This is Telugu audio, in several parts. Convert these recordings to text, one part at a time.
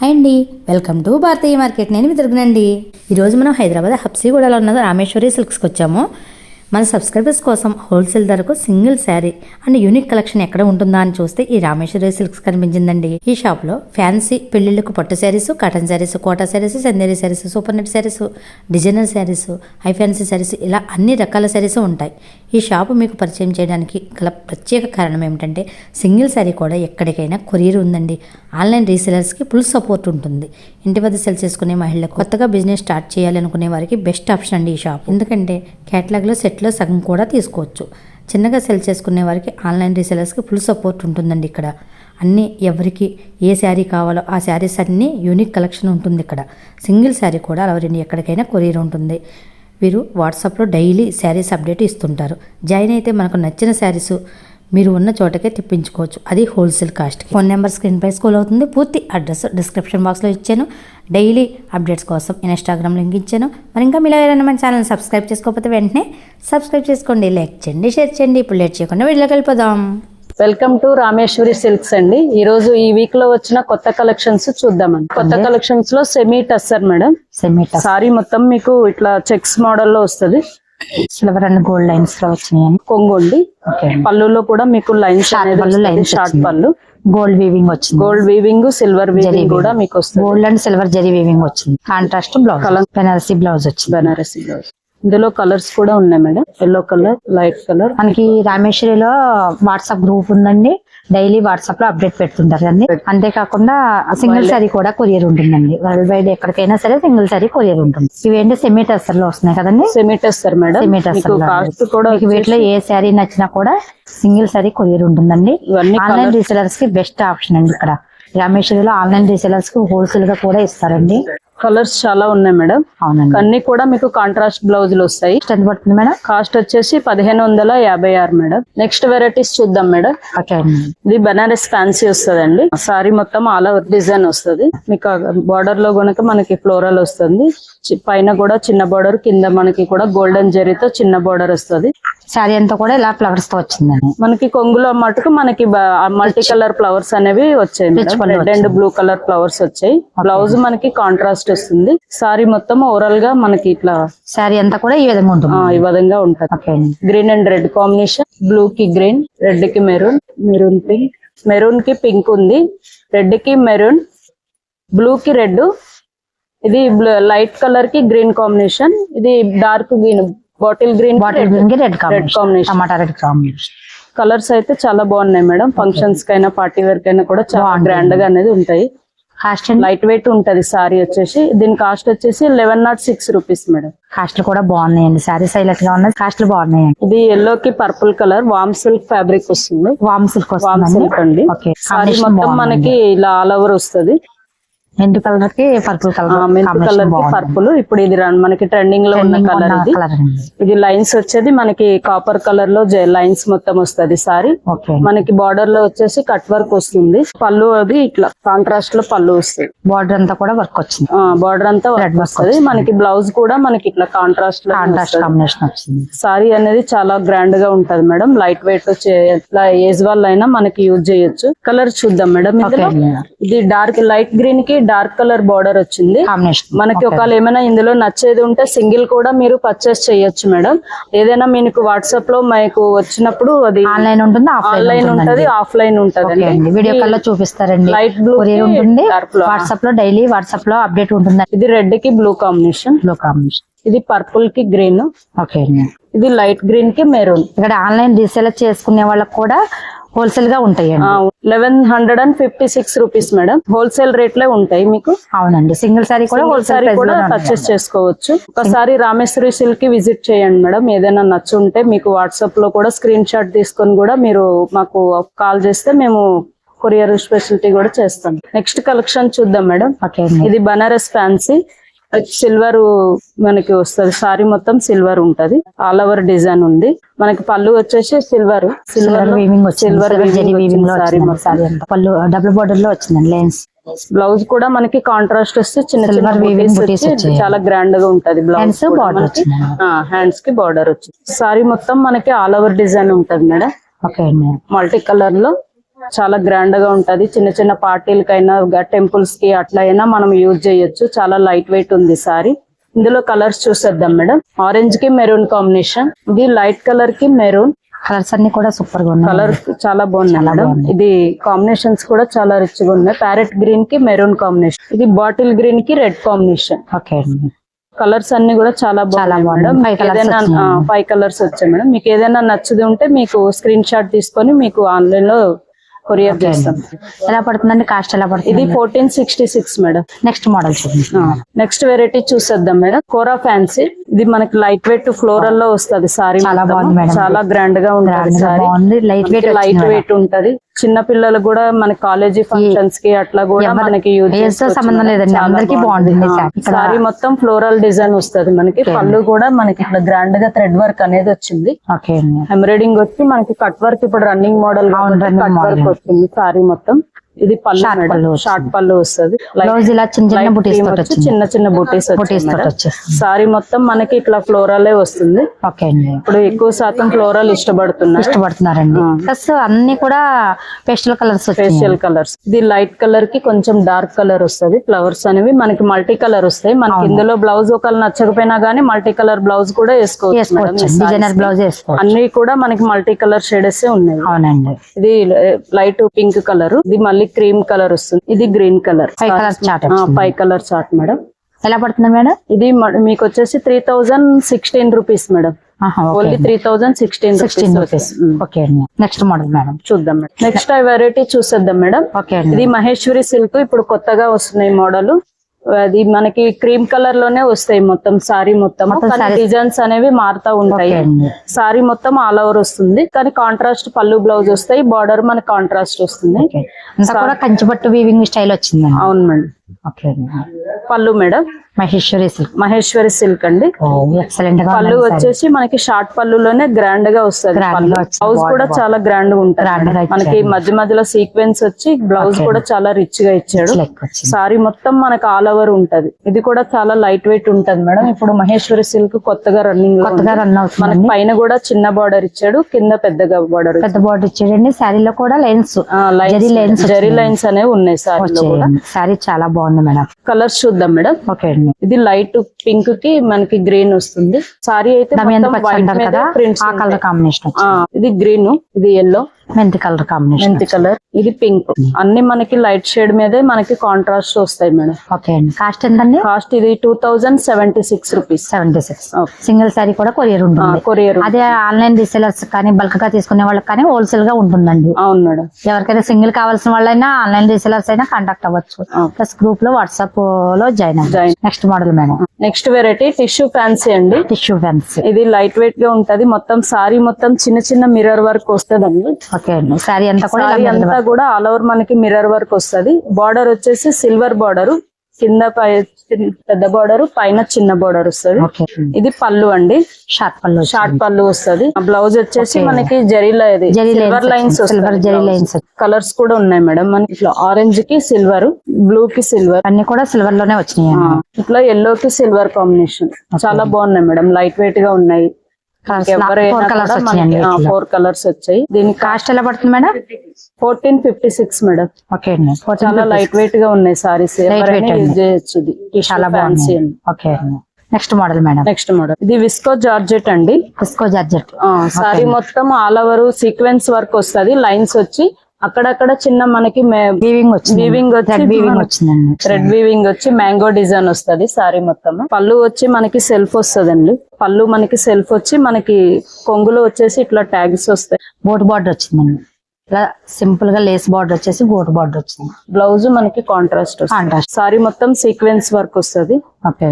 హాయ్ అండి. Welcome to Bharatiya market. నేను విదరుగునండి ఈరోజు మనం హైదరాబాద్ హబ్సీగూడలో ఉన్న రామేశ్వరి సిల్క్స్కి వచ్చాము. మన సబ్స్క్రైబర్స్ కోసం హోల్సేల్ ధరకు single sari and unique collection ఎక్కడ ఉంటుందా అని చూస్తే ఈ రామేశ్వరి సిల్క్స్ కనిపించిందండి. ఈ షాప్లో ఫ్యాన్సీ పెళ్ళిళ్ళకు పట్టు saris cotton saris Kota saris Chanderi saris super net saris designer saris high fancy saris ఇలా అన్ని రకాల శారీస్ ఉంటాయి. ఈ షాపు మీకు పరిచయం చేయడానికి గల ప్రత్యేక కారణం ఏమిటంటే సింగిల్ శారీ కూడా ఎక్కడికైనా కొరియర్ ఉందండి. ఆన్లైన్ రీసెలర్స్కి ఫుల్ సపోర్ట్ ఉంటుంది. ఇంటి వద్ద సెల్ చేసుకునే మహిళలకు కొత్తగా బిజినెస్ స్టార్ట్ చేయాలనుకునే వారికి బెస్ట్ ఆప్షన్ అండి ఈ షాప్. ఎందుకంటే క్యాటలాగ్లో సెట్లో సగం కూడా తీసుకోవచ్చు. చిన్నగా సెల్ చేసుకునే వారికి ఆన్లైన్ రీసెలర్స్కి ఫుల్ సపోర్ట్ ఉంటుందండి ఇక్కడ. అన్నీ ఎవరికి ఏ శారీ కావాలో ఆ శారీస్ అన్నీ యూనిక్ కలెక్షన్ ఉంటుంది ఇక్కడ. సింగిల్ శారీ కూడా ఎవరిని ఎక్కడికైనా కొరియర్ ఉంటుంది. వీరు వాట్సాప్లో డైలీ శారీస్ అప్డేట్ ఇస్తుంటారు. జాయిన్ అయితే మనకు నచ్చిన శారీస్ మీరు ఉన్న చోటకే తెప్పించుకోవచ్చు. అది wholesale cost phone number screen పై స్కూల్ అవుతుంది. పూర్తి అడ్రస్ డిస్క్రిప్షన్ బాక్స్లో ఇచ్చాను. డైలీ అప్డేట్స్ కోసం ఇన్స్టాగ్రామ్ లింక్ ఇచ్చాను. మరి ఇంకా మీరు ఎవరైనా మన ఛానల్ సబ్స్క్రైబ్ చేసుకోకపోతే వెంటనే సబ్స్క్రైబ్ చేసుకోండి లైక్ చేయండి షేర్ చేయండి. ఇప్పుడు లేట్ చేయకుండా వీడియోకి వెళ్ళిపోదాం. వెల్కమ్ టు రామేశ్వరి సిల్క్స్ అండి. ఈ రోజు ఈ వీక్లో వచ్చిన కొత్త కలెక్షన్స్ చూద్దామండి. కొత్త కలెక్షన్స్లో సెమీ టస్సర్ మేడం. సెమీటా సారీ మొత్తం మీకు ఇట్లా చెక్స్ మోడల్లో వస్తుంది. సిల్వర్ అండ్ గోల్డ్ లైన్స్లో వచ్చినాయి? కొంగుండి పళ్ళులో కూడా మీకు లైన్స్ షార్ట్. పళ్ళు గోల్డ్ వీవింగ్ వచ్చింది. గోల్డ్ వీవింగ్ సిల్వర్ వీవింగ్ కూడా మీకు వస్తుంది. Gold and silver zari weaving వచ్చింది. Contrast blouse. బెనారసీ బ్లౌజ్ వచ్చింది. బనారసి బ్లౌజ్ ఇందులో కలర్స్ కూడా ఉన్నాయి madam. Yellow colour light colour మనకి రామేశ్వరిలో వాట్సాప్ గ్రూప్ ఉందండి. డైలీ వాట్సాప్లో అప్డేట్ పెడుతుంటారు అండి అంతేకాకుండా సింగిల్ సారీ కూడా కొరియర్ ఉంటుందండి. వరల్డ్ వైడ్ ఎక్కడికైనా సరే సింగిల్ సారీ కొరియర్ ఉంటుంది. ఇవేంటి సెమీ టెస్టర్లో వస్తున్నాయి కదండి? Semi madam. సెమీ టెస్టర్ కూడా వీటిలో ఏ శారీ నచ్చినా కూడా సింగిల్ సారీ కొరియర్ ఉంటుందండి. ఆన్లైన్ రీసెలర్స్కి బెస్ట్ ఆప్షన్ అండి ఇక్కడ. రామేశ్వరిలో ఆన్లైన్ రీసెలర్స్కి హోల్సేల్గా కూడా ఇస్తారండి. కలర్స్ చాలా ఉన్నాయి మేడం. అవునండి. అన్ని కూడా మీకు కాంట్రాస్ట్ బ్లౌజులు వస్తాయి. ఎంత పడుతుంది మేడం? కాస్ట్ వచ్చేసి పదిహేను వందల యాభై ఆరు మేడం. నెక్స్ట్ వెరైటీస్ చూద్దాం మేడం. ఓకే ఇది బనారస్ ఫ్యాన్సీ వస్తుందండి. సారీ మొత్తం ఆల్ ఓవర్ డిజైన్ వస్తుంది. మీకు బార్డర్లో గనుక మనకి ఫ్లోరల్ వస్తుంది. పైన కూడా చిన్న బార్డర్ కింద మనకి కూడా గోల్డెన్ జరీతో చిన్న బార్డర్ వస్తుంది. శారీ అంతా కూడా ఇలా ఫ్లవర్స్తో వచ్చిందండి. మనకి కొంగులో మటుకు మనకి మల్టీ కలర్ ఫ్లవర్స్ అనేవి వచ్చాయి red and blue colour flowers వచ్చాయి. బ్లౌజ్ మనకి కాంట్రాస్ట్ వస్తుంది సారీ మొత్తం ఓవరాల్గా మనకి ఇట్లా శారీ అంతా కూడా ఈ విధంగా ఉంటుంది. ఈ విధంగా ఉంటది. Green and. Red combination blue కి గ్రీన్ రెడ్కి మెరూన్ మెరూన్ పింక్ మెరూన్కి పింక్ ఉంది. రెడ్కి మెరూన్ బ్లూ కి రెడ్ ఇది లైట్ కలర్కి గ్రీన్ కాంబినేషన్ ఇది dark green bottle green bottle green red red combination. టమాటా రెడ్ కాంబినేషన్. కలర్స్ అయితే చాలా బాగున్నాయి మేడం. ఫంక్షన్స్ కైనా పార్టీ వేర్ కైనా కూడా చాలా. గ్రాండ్గా అనేది ఉంటాయి. కాస్ట్ అండి లైట్ వెయిట్ ఉంటది సారీ వచ్చేసి. దీని కాస్ట్ వచ్చేసి eleven nought six rupees madam. కాస్ట్లు కూడా బాగున్నాయండి. శారీస్ హైలైట్గా ఉన్నాయి. కాస్ట్లు బాగున్నాయండి. ఇది ఎల్లో కి purple colour warm silk fabric వస్తుంది. వామ్ సిల్క్ వామ్ సిల్క్ అండి? సారీ మొత్తం మనకి ఇలా ఆల్ ఓవర్ వస్తుంది. మెంటు కలర్కి పర్పుల్ కలర్ మెంత్ కలర్కి పర్పుల్ ఇప్పుడు ఇది మనకి ట్రెండింగ్లో ఉన్న కలర్ ఇది ఇది లైన్స్ వచ్చేది మనకి కాపర్ కలర్లో లైన్స్ మొత్తం వస్తుంది సారీ మనకి బార్డర్లో వచ్చేసి కట్ వర్క్ వస్తుంది పళ్ళు అది ఇట్లా కాంట్రాస్ట్లో పళ్ళు వస్తుంది బార్డర్ అంతా కూడా వర్క్ వచ్చింది బార్డర్ అంతా వర్క్ వస్తుంది మనకి బ్లౌజ్ కూడా మనకి ఇట్లా కాంట్రాస్ట్లో కాంట్రాస్ట్ కాంబినేషన్ వచ్చింది సారీ అనేది చాలా గ్రాండ్గా ఉంటది మేడం లైట్ వెయిట్ వచ్చే ఎట్లా ఏజ్ వాళ్ళ అయినా మనకి యూజ్ చేయొచ్చు కలర్ చూద్దాం మేడం ఇది డార్క్ లైట్ గ్రీన్కి డార్క్ కలర్ బార్డర్ వచ్చింది. మనకి ఒకవేళ ఏమైనా ఇందులో నచ్చేది ఉంటే సింగిల్ కూడా మీరు పర్చేస్ చేయొచ్చు మేడం. ఏదైనా మీకు వాట్సాప్లో మీకు వచ్చినప్పుడు అది ఆన్లైన్ ఉంటుంది ఆన్లైన్ ఉంటది ఆఫ్లైన్ ఉంటది వీడియో కాల్లో చూపిస్తారండి. లైట్ బ్లూ ఉంటుంది. వాట్సాప్లో డైలీ వాట్సాప్లో అప్డేట్ ఉంటుంది ఇది రెడ్కి బ్లూ కాంబినేషన్ బ్లూ కాంబినేషన్ ఇది పర్పుల్కి గ్రీన్. ఓకే అండి. ఇది లైట్ గ్రీన్కి మెరూన్. ఇక్కడ ఆన్లైన్ రీసేల్ చేసుకునే వాళ్ళకి కూడా హోల్సేల్గా ఉంటాయండి. Eleven hundred and fifty six rupees madam wholesale రేట్లే ఉంటాయి మీకు. అవునండి. సింగిల్ సారీ కూడా హోల్సేల్ కూడా పర్చేస్ చేసుకోవచ్చు. ఒకసారి రామేశ్వరి సిల్క్కి విజిట్ చేయండి మేడం ఏదైనా నచ్చుంటే మీకు వాట్సాప్లో కూడా స్క్రీన్ షాట్ తీసుకొని కూడా మీరు మాకు కాల్ చేస్తే మేము కొరియర్ స్పెషాలిటీ కూడా చేస్తాం. నెక్స్ట్ కలెక్షన్ చూద్దాం మేడం ఇది బనారస్ ఫ్యాన్సీ. సిల్వర్ మనకి వస్తుంది. సారీ మొత్తం సిల్వర్ ఉంటది. ఆల్ ఓవర్ డిజైన్ ఉంది. మనకి పళ్ళు వచ్చేసి silver. Silver weaving silver silver weaving పళ్ళు డబుల్ బార్డర్లో వచ్చిందండి లైన్స్. బ్లౌజ్ కూడా మనకి కాంట్రాస్ట్ వస్తే చిన్న వచ్చి వచ్చాయి. చాలా గ్రాండ్గా ఉంటది బ్లౌజ్ వచ్చింది. హ్యాండ్స్కి బార్డర్ వచ్చింది. సారీ మొత్తం మనకి ఆల్ ఓవర్ డిజైన్ ఉంటది మేడం. ఓకే అండి. మల్టీ కలర్లో. చాలా గ్రాండ్గా ఉంటది. చిన్న చిన్న పార్టీలకైనా టెంపుల్స్కి అట్లా అయినా మనం యూజ్ చేయొచ్చు. చాలా లైట్ వెయిట్ ఉంది సారీ ఇందులో కలర్స్ చూసేద్దాం మేడం ఆరెంజ్కి మెరూన్ కాంబినేషన్ ఇది లైట్ కలర్కి మెరూన్ కలర్స్ అన్ని కూడా సూపర్గా ఉన్నాయి. కలర్ చాలా బాగున్నాయి మేడం. ఇది కాంబినేషన్స్ కూడా చాలా రిచ్గా ఉన్నాయి. ప్యారెట్ గ్రీన్కి మెరూన్ కాంబినేషన్ ఇది బాటిల్ గ్రీన్కి రెడ్ కాంబినేషన్ ఓకే. కలర్స్ అన్ని కూడా చాలా బాగున్నాయి మేడం ఏదైనా. ఫైవ్ కలర్స్ వచ్చాయి మేడం మీకు ఏదైనా నచ్చది ఉంటే మీకు స్క్రీన్ షాట్ తీసుకొని మీకు ఆన్లైన్లో కొరియర్ చేస్తాం ఎలా పడుతుందండి? కాస్ట్ ఎలా ఇది పడుతుంది fourteen sixty six madam next model చూడండి నెక్స్ట్ వెరైటీ చూసేద్దాం మేడం కోరా ఫ్యాన్సీ ఇది మనకి లైట్ వెయిట్ ఫ్లోరల్లో వస్తది సారీ చాలా గ్రాండ్గా ఉంటుంది లైట్ వెయిట్ లైట్ వెయిట్ ఉంటది. చిన్న పిల్లలు కూడా మన కాలేజీ ఫంక్షన్స్కి అట్లా కూడా మనకి యూజ్ సంబంధం లేదండి. అందరికీ బాగుంటుంది సారీ. మొత్తం ఫ్లోరల్ డిజైన్ వస్తది మనకి. పళ్ళు కూడా మనకి ఇట్లా గ్రాండ్గా థ్రెడ్ వర్క్ అనేది వచ్చింది. ఎంబ్రాయిడింగ్ వచ్చి మనకి కట్ వర్క్ ఇప్పుడు రన్నింగ్ మోడల్ కట్. వర్క్ వస్తుంది సారీ మొత్తం. ఇది పళ్ళు మేడం. షార్ట్ పళ్ళు వస్తుంది. బ్లౌజ్ ఇలా చిన్న చిన్న బుటీస్ చిన్న చిన్న బుటీస్ బుటీస్ సారీ మొత్తం మనకి ఇట్లా ఫ్లోరలే వస్తుంది. ఓకే అండి. ఇప్పుడు ఎక్కువ శాతం ఫ్లోరల్ ఇష్టపడుతున్నారు. ఇష్టపడుతున్నారండి. ప్లస్ అన్ని కూడా పేస్టల్ కలర్స్ ఫేషియల్ కలర్స్ ఇది లైట్ కలర్కి కొంచెం డార్క్ కలర్ వస్తది. ఫ్లవర్స్ అనేవి మనకి మల్టీ కలర్ వస్తాయి. మనకి ఇందులో బ్లౌజ్ ఒకళ్ళు నచ్చకపోయినా గానీ మల్టీ కలర్ బ్లౌజ్ కూడా వేసుకోవచ్చు డిజైనర్. బ్లౌజ్ వేసుకోవచ్చు. అన్ని కూడా మనకి మల్టీ కలర్ షేడెస్ ఉన్నాయి. అవునండి. ఇది లైట్ పింక్ కలర్ ఇది మళ్ళీ క్రీమ్ కలర్ వస్తుంది. ఇది green colour. Five colour chart madam ఎలా పడుతుంది మేడం ఇది మీకు వచ్చేసి three thousand sixteen rupees madam only three thousand sixteen sixteen rupees okay next model madam చూద్దాం మేడం నెక్స్ట్ వెరైటీ చూసేద్దాం మేడం ఓకే ఇది మహేశ్వరి సిల్క్ ఇప్పుడు కొత్తగా వస్తున్నాయి మోడల్ అది మనకి క్రీమ్ కలర్లోనే వస్తాయి మొత్తం సారీ మొత్తం. డిజైన్స్ అనేవి మారుతా ఉంటాయి. సారీ మొత్తం ఆల్ ఓవర్ వస్తుంది. కానీ కాంట్రాస్ట్ పళ్ళు బ్లౌజ్ వస్తాయి. బార్డర్ మనకి కాంట్రాస్ట్ వస్తుంది. కంచిపట్టు వీవింగ్ స్టైల్ వచ్చిందండి. అవును మేడం. పళ్ళు madam. Maheshwari silk. Maheshwari silk అండి. ఎక్సలెంట్గా పళ్ళు వచ్చేసి మనకి షార్ట్ పళ్ళులోనే గ్రాండ్గా వస్తుంది. బ్లౌజ్ కూడా చాలా గ్రాండ్గా ఉంటుంది. మనకి. మధ్య మధ్యలో సీక్వెన్స్ వచ్చి బ్లౌజ్ కూడా చాలా రిచ్గా ఇచ్చాడు. సారీ మొత్తం మనకు ఆల్ ఓవర్ ఉంటది. ఇది కూడా చాలా లైట్ వెయిట్ ఉంటది మేడం. ఇప్పుడు మహేశ్వరి సిల్క్ కొత్తగా రన్నింగ్ కొత్తగా రన్ మనకి అవుతుందండి. పైన కూడా చిన్న బార్డర్ ఇచ్చాడు కింద పెద్దగా బార్డర్ పెద్ద బార్డర్ ఇచ్చాడండి. శారీలో కూడా lines zari lines zari lines అనేవి ఉన్నాయి సారీలో కూడా. శారీ చాలా బాగుంది మేడం. కలర్స్ చూద్దాం మేడం. ఓకే అండి. ఇది లైట్ పింక్కి మనకి గ్రీన్ వస్తుంది. సారీ అయితే మీద ఆ కలర్. కాంబినేషన్ ఇది గ్రీన్ ఇది ఎల్లో మెంతి కలర్ కాంబినేషన్ మెంతి కలర్. ఇది పింక్. అన్ని మనకి లైట్ షేడ్ మీదే మనకి కాంట్రాస్ట్ వస్తాయి మేడం. ఓకే అండి. కాస్ట్ ఎంతండి? కాస్ట్ ఇది two thousand seventy six rupees. Seventy six. Single sari కూడా కొరియర్ ఉంటుంది. కొరియర్ అదే ఆన్లైన్ రీసెలర్స్ కానీ బల్క్గా తీసుకునే వాళ్ళకి కానీ హోల్సేల్గా ఉంటుందండి. అవును మేడం. ఎవరికైనా సింగిల్ కావాల్సిన వాళ్ళైనా ఆన్లైన్ రీసెలర్స్ అయినా కాంటాక్ట్ అవ్వచ్చు. ప్లస్ గ్రూప్లో వాట్సాప్లో జాయిన్. అవ్వచ్చు. Next model madam. Next variety tissue fancy అండి. టిష్యూ ఫ్యాన్స్ ఇది లైట్ వెయిట్గా ఉంటది. మొత్తం సారీ మొత్తం చిన్న చిన్న మిర్రర్ వర్క్ వస్తదండి. ఓకే అండి. శారీ అంతా కూడా అంతా ఆల్ ఓవర్ మనకి మిర్రర్ వర్క్ వస్తది. బార్డర్ వచ్చేసి సిల్వర్ బార్డర్ కింద పెద్ద బార్డర్ పైన చిన్న బార్డర్ వస్తది. ఇది పళ్ళు అండి. షార్ట్ పళ్ళు షార్ట్ పళ్ళు వస్తది. ఆ బ్లౌజ్ వచ్చేసి. మనకి జరీలో ఇది. Silver lines silver zari lines colours కూడా ఉన్నాయి మేడం మనకి ఇట్లా ఆరెంజ్కి సిల్వర్ బ్లూ కి సిల్వర్ అన్ని కూడా సిల్వర్లోనే వచ్చినాయి ఇట్లా ఎల్లో కి సిల్వర్ కాంబినేషన్ చాలా బాగున్నాయి మేడం లైట్ వెయిట్గా ఉన్నాయి. ఫోర్ కలర్స్ వచ్చినాయండి ఫోర్ కలర్స్ వచ్చాయి. దీనికి కాస్ట్ ఎలా పడుతుంది madam? Fourteen fifty six madam. Okay అండి. చాలా లైట్ వెయిట్గా ఉన్నాయి సారీస్ చేయొచ్చు చాలా fancy okay next model madam next model ఇది విస్కో జార్జెట్ అండి. డిస్కో జార్జెట్ సారీ మొత్తం ఆల్ ఓవర్ సీక్వెన్స్ వర్క్ వస్తది. లైన్స్ వచ్చి అక్కడక్కడ చిన్న మనకి వీవింగ్ వచ్చింది. వీవింగ్ వచ్చి థ్రెడ్ వీవింగ్ వచ్చిందండి. థ్రెడ్ వీవింగ్ వచ్చి మ్యాంగో డిజైన్ వస్తది సారీ మొత్తం. పళ్ళు వచ్చి మనకి సెల్ఫ్ వస్తదండి. పళ్ళు మనకి సెల్ఫ్ వచ్చి మనకి కొంగులో వచ్చేసి ఇట్లా ట్యాగ్స్ వస్తాయి. బోట్ బార్డర్ వచ్చిందండి. ఇలా సింపుల్గా లేస్ బార్డర్ వచ్చేసి గోట్ బార్డర్ వచ్చింది. బ్లౌజ్ మనకి కాంట్రాస్ట్ వస్తుంది. కాంట్రాస్ట్ సారీ మొత్తం సీక్వెన్స్ వర్క్ వస్తది. ఓకే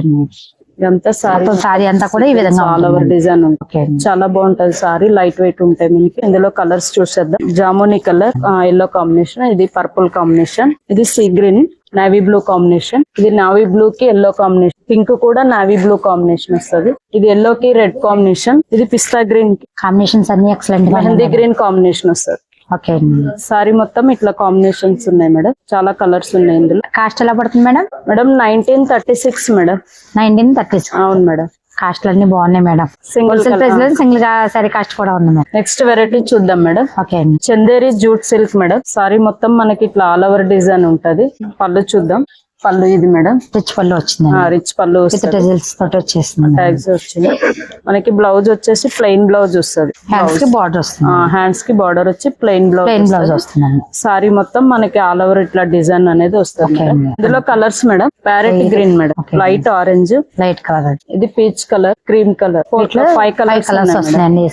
ఇదంతా సారీ సారీ అంతా కూడా ఈ విధంగా ఆల్ ఓవర్. డిజైన్ ఉంటుంది చాలా బాగుంటది సారీ లైట్ వెయిట్ ఉంటాయి మనకి. ఇందులో కలర్స్ చూసేద్దాం. జామునీ కలర్ ఎల్లో కాంబినేషన్ ఇది పర్పుల్ కాంబినేషన్ ఇది sea green navy blue combination ఇది నావీ బ్లూ కి ఎల్లో కాంబినేషన్ పింక్ కూడా నావీ బ్లూ కాంబినేషన్ వస్తది. ఇది ఎల్లో కి రెడ్ కాంబినేషన్ ఇది పిస్తా గ్రీన్ కాంబినేషన్స్ అన్ని ఎక్సలెంట్ మెహందీ గ్రీన్ కాంబినేషన్ వస్తుంది. ఓకే సారీ మొత్తం ఇట్లా కాంబినేషన్స్ ఉన్నాయి మేడం. చాలా కలర్స్ ఉన్నాయి ఇందులో. కాస్ట్ ఎలా పడుతుంది madam? Madam nineteen thirty six madam. Nineteen thirty అవును మేడం. కాస్ట్లు అన్ని బాగున్నాయి మేడం. సింగిల్ ప్రైస్లో సింగిల్గా సారీ కాస్ట్ కూడా ఉంది మేడం. నెక్స్ట్ వెరైటీ చూద్దాం మేడం. ఓకే అండి Chanderi jute silk madam. Sari మొత్తం మనకి ఇట్లా ఆల్ ఓవర్ డిజైన్ ఉంటది. పళ్ళు చూద్దాం. పళ్ళు ఇది మేడం? రిచ్ పళ్ళు వచ్చింది రిచ్ పళ్ళు వస్తుంది. రిజల్ట్స్ తోటి వచ్చేస్తుంది ట్యాగ్స్ వచ్చింది. మనకి బ్లౌజ్ వచ్చేసి ప్లెయిన్ బ్లౌజ్ వస్తుంది. హ్యాండ్స్కి బార్డర్ వస్తుంది. హ్యాండ్స్కి బార్డర్ వచ్చి ప్లెయిన్ ప్లెయిన్ బ్లౌజ్ బ్లౌజ్ వస్తుందండి. సారీ మొత్తం మనకి ఆల్ ఓవర్ ఇట్లా డిజైన్ అనేది వస్తుంది. ఇందులో colours madam? Parrot green madam. Light orange light colour ఇది peach colour cream colour. Five five colours వస్తున్నాయండి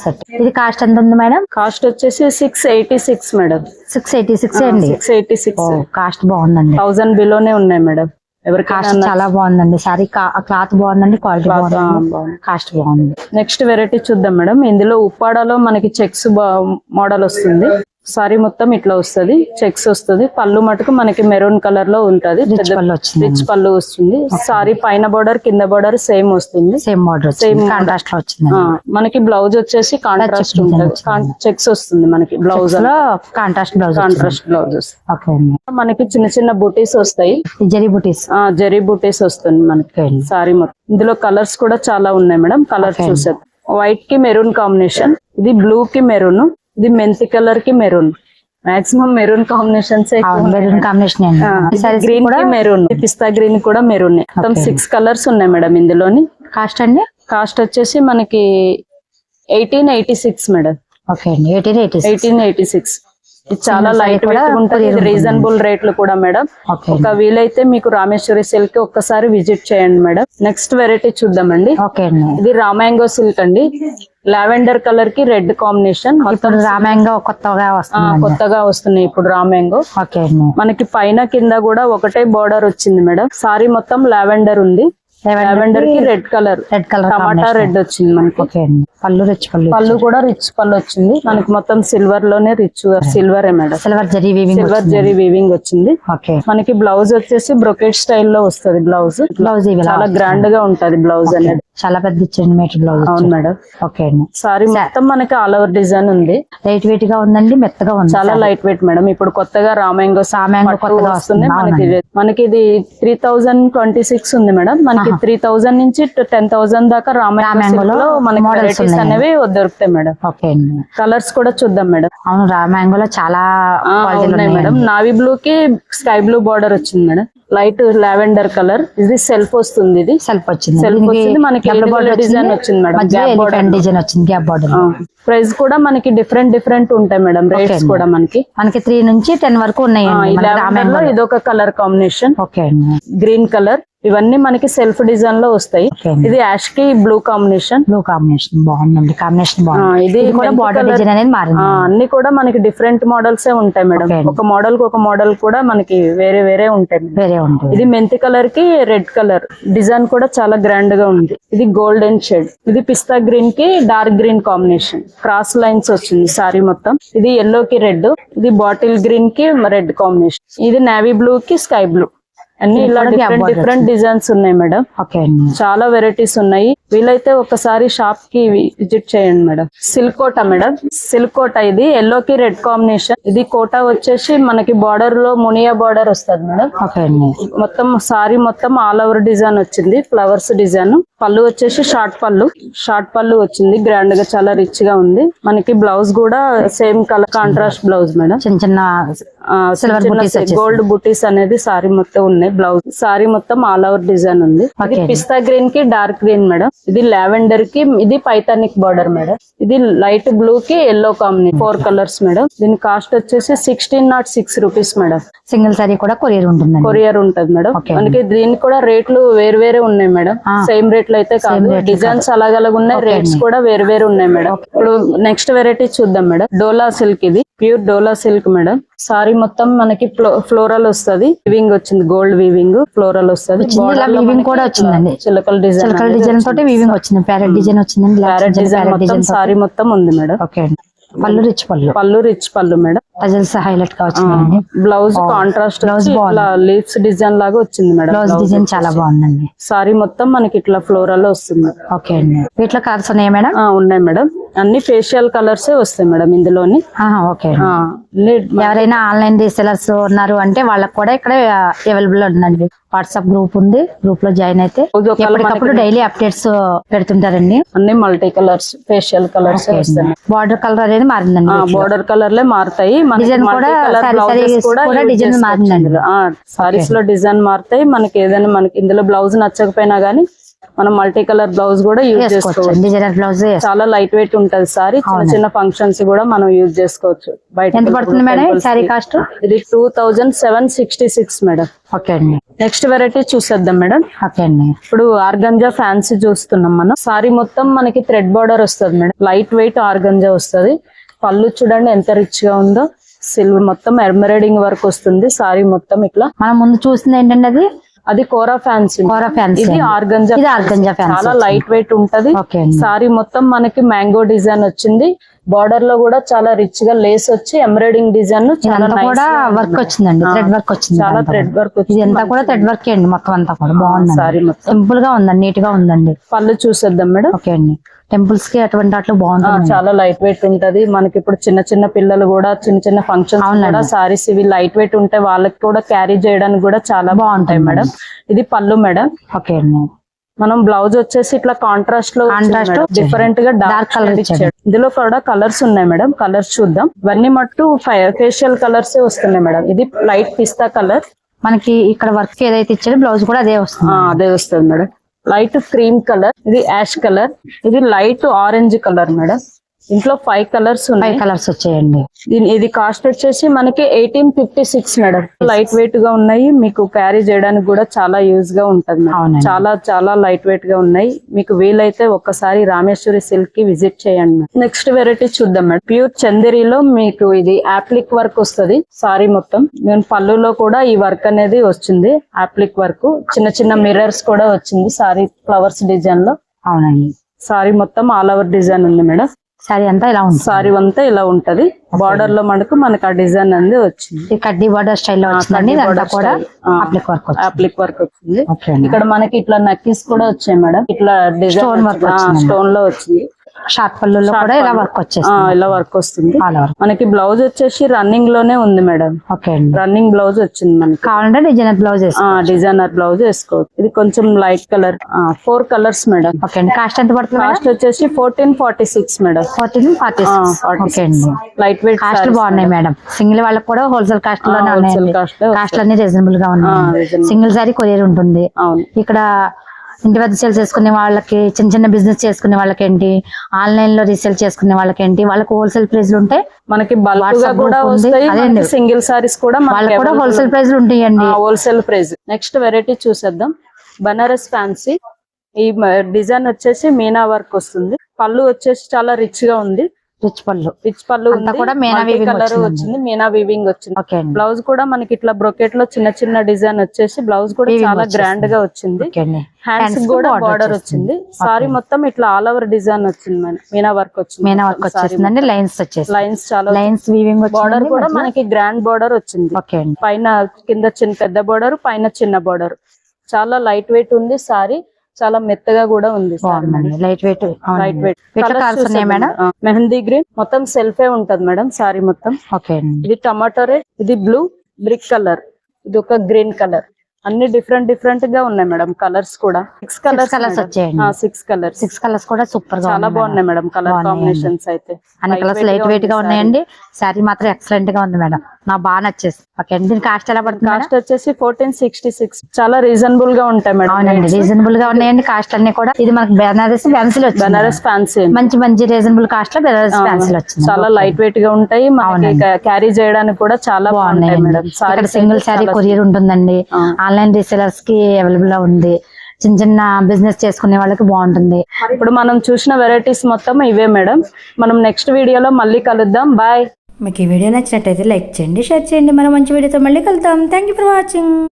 ఇది కాస్ట్ ఎంత ఉంది మేడం? కాస్ట్ వచ్చేసి six eighty six madam. Six eighty six అండి. సిక్స్ ఎయిటీ సిక్స్ కాస్ట్ బాగుందండి. థౌసండ్ బిలోనే ఉన్నాయి మేడం. కాస్ట్ ఎవరికైనా చాలా బాగుందండి. సారీ క్లాత్ బాగుందండి క్వాలిటీ బాగుంది. కాస్ట్ బాగుంది. నెక్స్ట్ వెరైటీ చూద్దాం మేడం. ఇందులో ఉప్పాడలో మనకి చెక్స్ మోడల్ వస్తుంది. సారీ మొత్తం ఇట్లా వస్తుంది చెక్స్ వస్తుంది. పళ్ళు మటుకు మనకి మెరూన్ కలర్లో ఉంటది. రిచ్ పళ్ళు వస్తుంది. సారీ పైన బోర్డర్ కింద బోర్డర్ సేమ్ వస్తుంది. Same border border. కాంట్రాస్ట్లో వచ్చింది మనకి బ్లౌజ్ వచ్చేసి కాంట్రాస్ట్ ఉంటుంది. చెక్స్ వస్తుంది మనకి బ్లౌజ్లో కాంట్రాస్ట్ బ్లౌజ్ కాంట్రాస్ట్ బ్లౌజెస్ మనకి చిన్న చిన్న బుటీస్ వస్తాయి. జరీ బుటీస్ ఆ జరీ బుటీస్ వస్తుంది మనకి. సారీ మొత్తం. ఇందులో కలర్స్ కూడా చాలా ఉన్నాయి మేడం. కలర్. చూసేది వైట్కి మెరూన్ కాంబినేషన్ ఇది బ్లూ కి మెరూన్. ఇది మెంతి కలర్కి maroon. Maximum maroon combinations maroon combination green కూడా మెరూన్. పిస్తా గ్రీన్ కూడా మెరూన్ మొత్తం. సిక్స్ కలర్స్ ఉన్నాయి మేడం ఇందులోని. కాస్ట్ అండి? కాస్ట్ వచ్చేసి మనకి eighteen eighty six madam. Okay అండి. Eighteen eighty eighteen eighty six ఇది చాలా లైట్ వెయిట్ ఉంటుంది. రీజనబుల్ రేట్లు కూడా మేడం. ఒక వీలైతే మీకు రామేశ్వరి సిల్క్ ఒక్కసారి విజిట్ చేయండి మేడం. నెక్స్ట్ వెరైటీ చూద్దామండి. ఇది రామాంగో సిల్క్ అండి. లావెండర్ కలర్కి రెడ్ కాంబినేషన్ ఇప్పుడు రామాయంగా కొత్తగా వస్తుంది కొత్తగా వస్తున్నాయి ఇప్పుడు రామాంగో ఓకే మనకి పైన కింద కూడా ఒకటే బార్డర్ వచ్చింది మేడం. సారీ మొత్తం లావెండర్ ఉంది. లావెండర్కి రెడ్ కలర్ రెడ్ కలర్ టమాటా రెడ్ వచ్చింది మనకి. ఓకే అండి. పళ్ళు రిచ్ పళ్ళు పళ్ళు కూడా రిచ్ పళ్ళు వచ్చింది. మనకి మొత్తం సిల్వర్లోనే rich silver madam. Silver zari weaving silver zari weaving వచ్చింది. ఓకే మనకి బ్లౌజ్ వచ్చేసి బ్రొకెట్ స్టైల్లో వస్తుంది బ్లౌజ్ బ్లౌజ్ చాలా గ్రాండ్గా ఉంటది బ్లౌజ్ అనేది. చాలా పెద్ద ఇచ్చండి మీటర్ బ్లౌజ్ అవును మేడం. ఓకే అండి. సారీ మొత్తం మనకి ఆల్ ఓవర్ డిజైన్ ఉంది. లైట్ వెయిట్గా ఉందండి మెత్తగా ఉంది చాలా లైట్ వెయిట్ మేడం. ఇప్పుడు కొత్తగా రామాంగో పట్టు కొత్తగా వస్తుంది. మనకి మనకి ఇది త్రీ థౌజండ్ ట్వంటీ సిక్స్ ఉంది మేడం. మనకి త్రీ థౌజండ్ నుంచి టెన్ థౌజండ్ దాకా రామాంగో రామాంగోలో మనకి వెరైటీస్ ఉన్నాయి. అనేవి దొరుకుతాయి మేడం. ఓకే కలర్స్ కూడా చూద్దాం మేడం. అవును రామాంగోలో చాలా ఉన్నాయి మేడం. ఉన్నాయి నావీ బ్లూ కి స్కై బ్లూ బార్డర్ వచ్చింది మేడం. లైట్ లావెండర్ కలర్ ఇది సెల్ఫ్ వస్తుంది ఇది. సెల్ఫ్ వచ్చింది. దీనికి వచ్చింది, మనకి design వచ్చింది. మేడం, డిజైన్ వచ్చింది గ్యాప్ బార్డర్ ప్రైస్ కూడా మనకి డిఫరెంట్ డిఫరెంట్ ఉంటాయి మేడం. రేట్స్. కూడా మనకి. మనకి త్రీ నుంచి టెన్ వరకు లో రామాంగోలో ఇదొక colour combination okay green colour ఇవన్నీ మనకి సెల్ఫ్ డిజైన్లో వస్తాయి. ఇది యాష్కి బ్లూ కాంబినేషన్. బ్లూ కాంబినేషన్ బాగుందండి. కాంబినేషన్ బాగుంది. ఇది కూడా బార్డర్. డిజైన్ అనేది మారింది. అన్ని కూడా మనకి డిఫరెంట్ మోడల్స్ ఉంటాయి మేడం. ఒక మోడల్కి ఒక మోడల్ కూడా మనకి వేరే వేరే ఉంటాయి. వేరే ఉంటుంది. ఇది మెంతి కలర్కి రెడ్ కలర్ డిజైన్ కూడా చాలా గ్రాండ్గా ఉంది. ఇది గోల్డెన్ షేడ్ ఇది పిస్తా గ్రీన్కి dark green combination cross lines వచ్చింది సారీ మొత్తం. ఇది ఎల్లో కి రెడ్ ఇది బాటిల్ గ్రీన్కి రెడ్ కాంబినేషన్ ఇది నేవీ బ్లూ కి స్కై బ్లూ అన్ని ఇలా డిఫరెంట్ డిఫరెంట్ డిజైన్స్ ఉన్నాయి మేడం ఓకే చాలా వెరైటీస్ ఉన్నాయి. వీలైతే ఒకసారి షాప్కి విజిట్ చేయండి madam silk Kota madam silk Kota ఇది ఎల్లో కి రెడ్ కాంబినేషన్ ఇది కోట వచ్చేసి మనకి బార్డర్లో మునియా బార్డర్ వస్తుంది మేడం ఓకే అండి. మొత్తం సారీ మొత్తం ఆల్ ఓవర్ డిజైన్ వచ్చింది. ఫ్లవర్స్ డిజైన్ పళ్ళు వచ్చేసి షార్ట్ పళ్ళు. షార్ట్ పళ్ళు వచ్చింది. గ్రాండ్గా చాలా రిచ్గా ఉంది. మనకి బ్లౌజ్ కూడా same colour contrast blouse madam చిన్న చిన్న. గోల్డ్ బుటీస్ అనేది సారీ మొత్తం ఉన్నాయి బ్లౌజ్. సారీ మొత్తం ఆల్ ఓవర్ డిజైన్ ఉంది. Okay. పిస్తా గ్రీన్కి డార్క్ గ్రీన్ మేడం. ఇది లావెండర్కి ఇది పైతానిక్ బార్డర్ మేడం. ఇది లైట్ బ్లూ కి yellow combination. Four colours madam. దీని కాస్ట్ వచ్చేసి sixteen naught six rupees madam. Single sari కూడా కొరియర్ ఉంటుందండి. కొరియర్ ఉంటది మేడం. మనకి దీనికి కూడా రేట్లు వేరు వేరే ఉన్నాయి మేడం. సేమ్ రేట్లు అయితే కాదు. డిజైన్స్ అలాగలగా ఉన్నాయి. రేట్స్. కూడా వేరు వేరు ఉన్నాయి మేడం. ఇప్పుడు నెక్స్ట్ వెరైటీ చూద్దాం మేడం. డోలా సిల్క్ ఇది. ప్యూర్ డోలా సిల్క్ మేడం. సారీ మొత్తం మనకి ఫ్లోరల్ వస్తది. వీవింగ్ వచ్చింది గోల్డ్ వీవింగ్ ఫ్లోరల్ వస్తది. weaving కూడా వచ్చిందండి. చిలకల డిజైన్ చిలకల డిజైన్ తోటి వీవింగ్ వచ్చింది. ప్యారెట్ డిజైన్ వచ్చిందండి. ప్యారెట్ డిజైన్ మొత్తం సారీ మొత్తం ఉంది మేడం ఓకే అండి. పళ్ళు రిచ్ పళ్ళు. పళ్ళు రిచ్ పళ్ళు మేడం టజల్స్ హైలైట్గా వచ్చినాయండి బ్లౌజ్ కాంట్రాస్ట్. ఇట్లా లీవ్స్ డిజైన్ లాగా వచ్చింది మేడం. బ్లౌజ్ డిజైన్ చాలా బాగుందండి. సారీ మొత్తం మనకి ఇట్లా ఫ్లోరల్ వస్తుంది. ఓకే అండి. వీటిలో కలర్స్ ఉన్నాయా మేడం? ఉన్నాయి మేడం. అన్ని ఫేషియల్ కలర్స్ వస్తాయి మేడం ఇందులోని. ఓకే ఎవరైనా ఆన్లైన్ రీసెలర్స్ ఉన్నారు అంటే వాళ్ళకి కూడా ఇక్కడ అవైలబుల్ ఉందండి. వాట్సాప్ గ్రూప్ ఉంది. గ్రూప్లో జాయిన్ అయితే ఎప్పటికప్పుడు డైలీ అప్డేట్స్ పెడుతుంటారండి. అన్ని మల్టీ కలర్స్ ఫేషియల్ కలర్స్ వస్తాయి. బార్డర్ కలర్ అనేది మారిందండి. బోర్డర్ కలర్ లే మారుతాయి. కూడా. సారీస్లో డిజైన్ మారుతాయి. మనకి ఏదైనా మనకి ఇందులో బ్లౌజ్ నచ్చకపోయినా గానీ మనం మల్టీ కలర్ బ్లౌజ్ కూడా యూజ్ చేసుకోవచ్చు. బ్లౌజ్ చాలా లైట్ వెయిట్ ఉంటది సారీ. చిన్న చిన్న ఫంక్షన్స్ కూడా మనం యూజ్ చేసుకోవచ్చు. బయట పడుతుంది మేడం కాస్ట్ ఇది two thousand seven sixty six madam. Okay అండి. నెక్స్ట్ వెరైటీ చూసేద్దాం మేడం. ఓకే అండి. ఇప్పుడు ఆర్గంజా ఫ్యాన్సీ చూస్తున్నాం మనం. సారీ మొత్తం మనకి థ్రెడ్ బార్డర్ వస్తుంది మేడం. లైట్ వెయిట్ ఆర్గంజా వస్తుంది. పళ్ళు చూడండి ఎంత రిచ్గా ఉందో. సిల్వర్ మొత్తం ఎంబ్రాయిడింగ్ వర్క్ వస్తుంది. సారీ మొత్తం ఇట్లా. మనం ముందు చూసింది ఏంటండి అది? అది కోరా ఫ్యాన్సీ కోరా ఫ్యాన్సీ ఇది ఆర్గంజా ఇది ఆర్గంజా ఫ్యాన్సీ చాలా లైట్ వెయిట్ ఉంటది. సారీ మొత్తం మనకి మ్యాంగో డిజైన్ వచ్చింది. బార్డర్లో కూడా చాలా రిచ్గా లేస్ వచ్చి ఎంబ్రాయిడింగ్ డిజైన్ చాలా కూడా వర్క్. వచ్చిందండి థ్రెడ్ వర్క్ వచ్చింది చాలా థ్రెడ్. వర్క్ వచ్చింది. అంతా కూడా థ్రెడ్ వర్క్ అండి మొత్తం అంతా కూడా. బాగుందండి. సారీ మొత్తం. సింపుల్గా ఉందండి నీట్గా ఉందండి. పళ్ళు చూసేద్దాం మేడం. ఓకే అండి. టెంపుల్స్కి అటువంటి అట్లా ఆ, బాగుంటుంది. చాలా లైట్ వెయిట్ ఉంటది. మనకి ఇప్పుడు చిన్న చిన్న పిల్లలు కూడా చిన్న చిన్న ఫంక్షన్స్ అవునండి. కూడా సారీస్ ఇవి లైట్ వెయిట్ ఉంటాయి వాళ్ళకి కూడా క్యారీ చేయడానికి కూడా చాలా బాగుంటాయి మేడం. ఇది పళ్ళు మేడం. ఓకే అండి. మనం బ్లౌజ్ వచ్చేసి ఇట్లా కాంట్రాస్ట్లో వచ్చింది. డిఫరెంట్గా డార్క్ కలర్ ఇచ్చాడు. ఇచ్చాడు ఇందులో కూడా కలర్స్ ఉన్నాయి మేడం. కలర్స్ చూద్దాం. ఇవన్నీ మట్టు ఫేషియల్ కలర్స్ వస్తున్నాయి మేడం. ఇది లైట్ పిస్తా కలర్ మనకి ఇక్కడ వర్క్ ఏదైతే ఇచ్చాడో బ్లౌజ్ కూడా అదే వస్తుంది. అదే వస్తుంది మేడం. లైట్ క్రీమ్ కలర్ ఇది యాష్ కలర్ ఇది లైట్ ఆరెంజ్ కలర్ మేడం. ఇంట్లో ఫైవ్ కలర్స్ ఉన్నాయి. ఫైవ్ కలర్స్ వచ్చాయండి. దీని ఇది కాస్ట్ వచ్చేసి మనకి eighteen fifty six madam light వెయిట్గా ఉన్నాయి. మీకు క్యారీ చేయడానికి కూడా చాలా యూజ్గా ఉంటది. చాలా చాలా లైట్ వెయిట్గా ఉన్నాయి. మీకు వీలైతే ఒక్కసారి రామేశ్వరి సిల్క్కి విజిట్ చేయండి నెక్స్ట్ వెరైటీ చూద్దాం మేడం ప్యూర్ చందేరిలో మీకు ఇది యాప్లిక్ వర్క్ వస్తుంది. సారీ మొత్తం. నేను పళ్ళులో కూడా ఈ వర్క్ అనేది వచ్చింది. యాప్లిక్ వర్క్ చిన్న చిన్న మిర్రర్స్ కూడా వచ్చింది. సారీ ఫ్లవర్స్ డిజైన్లో. అవునండి. సారీ మొత్తం ఆల్ ఓవర్ డిజైన్ ఉంది మేడం సారీ అంతా ఇలా ఉంది సారీ అంతా ఇలా ఉంటది. బార్డర్లో మనకు మనకు ఆ డిజైన్ అనేది వచ్చింది. కడ్డీ బార్డర్ స్టైల్లో వచ్చిందండి. ఇదంతా కూడా. అప్లిక్ వర్క్ వచ్చింది. అప్లిక్ వర్క్ వచ్చింది. ఇక్కడ మనకి ఇట్లా నక్కీస్ కూడా వచ్చాయి మేడం. ఇట్లా వచ్చిందండి. స్టోన్లో వచ్చింది. షార్ట్ పళ్ళులో కూడా ఇలా వర్క్ వచ్చేస్తుంది. ఇలా వర్క్ వస్తుంది. మనకి బ్లౌజ్ వచ్చేసి రన్నింగ్లోనే ఉంది మేడం. ఓకే అండి. రన్నింగ్ బ్లౌజ్ వచ్చింది మనకి. కావాలంటే డిజైనర్ బ్లౌజ్ డిజైనర్ బ్లౌజ్ వేసుకోవచ్చు. ఇది కొంచెం light colour four colours madam. Okay అండి. కాస్ట్ ఎంత పడుతుంది కాస్ట్ వచ్చేసి fourteen forty six madam. Fourteen forty okay అండి. లైట్ వెయిట్ కాస్ట్ బాగున్నాయి మేడం. సింగిల్ వాళ్ళకి కూడా హోల్సేల్ కాస్ట్లోనే హోల్సేల్ కాస్ట్ కాస్ట్ అన్ని రీజనబుల్గా ఉన్నాయి. సింగిల్ సారీ కొరియర్ ఉంటుంది. అవును. ఇక్కడ ఇంటి వద్ద సేల్ చేసుకునే వాళ్ళకి చిన్న చిన్న బిజినెస్ చేసుకునే వాళ్ళకేంటి? ఆన్లైన్లో రీసేల్ చేసుకునే వాళ్ళకేంటి? వాళ్ళకి హోల్సేల్ ప్రైస్లు ఉంటాయి మనకి కూడా. వస్తాయి. సింగిల్ సారీస్ కూడా వాళ్ళకి కూడా హోల్సేల్ ప్రైస్లు ఉంటాయండి. హోల్సేల్ ప్రైస్ నెక్స్ట్ వెరైటీ చూసేద్దాం. బనారస్ ఫ్యాన్సీ ఈ డిజైన్ వచ్చేసి మీనా వర్క్ వస్తుంది. పళ్ళు వచ్చేసి చాలా రిచ్గా ఉంది. రిచ్ పళ్ళు. రిచ్ పళ్ళు కూడా మీనా కలర్. వచ్చింది. మీనా వీవింగ్ వచ్చింది. బ్లౌజ్ కూడా మనకి ఇట్లా బ్రొకెట్లో చిన్న చిన్న డిజైన్ వచ్చేసి బ్లౌజ్ కూడా చాలా. గ్రాండ్గా వచ్చింది. హ్యాండ్స్ కూడా బార్డర్. వచ్చింది. సారీ మొత్తం ఇట్లా ఆల్ ఓవర్ డిజైన్ వచ్చింది మన మీనా వర్క్ వచ్చింది మీనా వర్క్ వచ్చేసిందండి. లైన్స్ వచ్చేసి లైన్స్ చాలా లైన్స్ వీవింగ్ బార్డర్ కూడా మనకి గ్రాండ్ బార్డర్ వచ్చింది. పైన కింద చిన్న పెద్ద బోర్డర్ పైన చిన్న బోర్డర్ చాలా లైట్ వెయిట్ ఉంది సారీ చాలా మెత్తగా కూడా ఉంది light weight light weight colours mehndi green. మొత్తం సెల్ఫే ఉంటది మేడం సారీ మొత్తం. ఓకే ఇది టమాటో రెడ్ ఇది బ్లూ బ్రిక్ కలర్. ఇది ఒక గ్రీన్ కలర్. అన్ని డిఫరెంట్ డిఫరెంట్గా ఉన్నాయి మేడం కలర్స్ కూడా. సిక్స్ కలర్స్ colours వచ్చాయండి. Six colours. సిక్స్ కలర్స్ కూడా సూపర్గా చాలా. బాగున్నాయి మేడం కలర్. కాంబినేషన్స్ అయితే. అన్ని కలర్స్ లైట్ వెయిట్గా ఉన్నాయండి. శారీ మాత్రం ఎక్సలెంట్గా ఉంది మేడం. నాకు బాగా నచ్చేసి ఓకే దీని కాస్ట్ ఎలా పడుతుంది? కాస్ట్ వచ్చేసి ఫోర్టీన్ సిక్స్టీ సిక్స్ చాలా రీజనబుల్గా ఉంటాయి మేడం అవునండి రీజనబుల్గా ఉన్నాయండి కాస్ట్ అన్ని కూడా. ఇది మనకి బెనారస్ పెన్సిల్ వచ్చింది. బనారస్ ఫ్యాన్సీ మంచి మంచి రీజనబుల్ కాస్ట్లో బెనారస్ పెన్సిల్ వచ్చింది. చాలా లైట్ వెయిట్గా ఉంటాయి. మనకి క్యారీ చేయడానికి కూడా చాలా బాగుంటాయి మేడం. సింగిల్ శారీ కొరియర్ ఉంటుందండి. ఆన్లైన్ రీసెలర్స్కి అవైలబుల్గా ఉంది. చిన్న చిన్న బిజినెస్ చేసుకునే వాళ్ళకి బాగుంటుంది. ఇప్పుడు మనం చూసిన వెరైటీస్ మొత్తం ఇవే మేడం. మనం నెక్స్ట్ వీడియోలో మళ్ళీ కలుద్దాం. బాయ్ మీకు ఈ వీడియో నచ్చినట్టయితే లైక్ చేయండి షేర్ చేయండి. మన మంచి వీడియోతో మళ్ళీ కలుద్దాం. Thank you for watching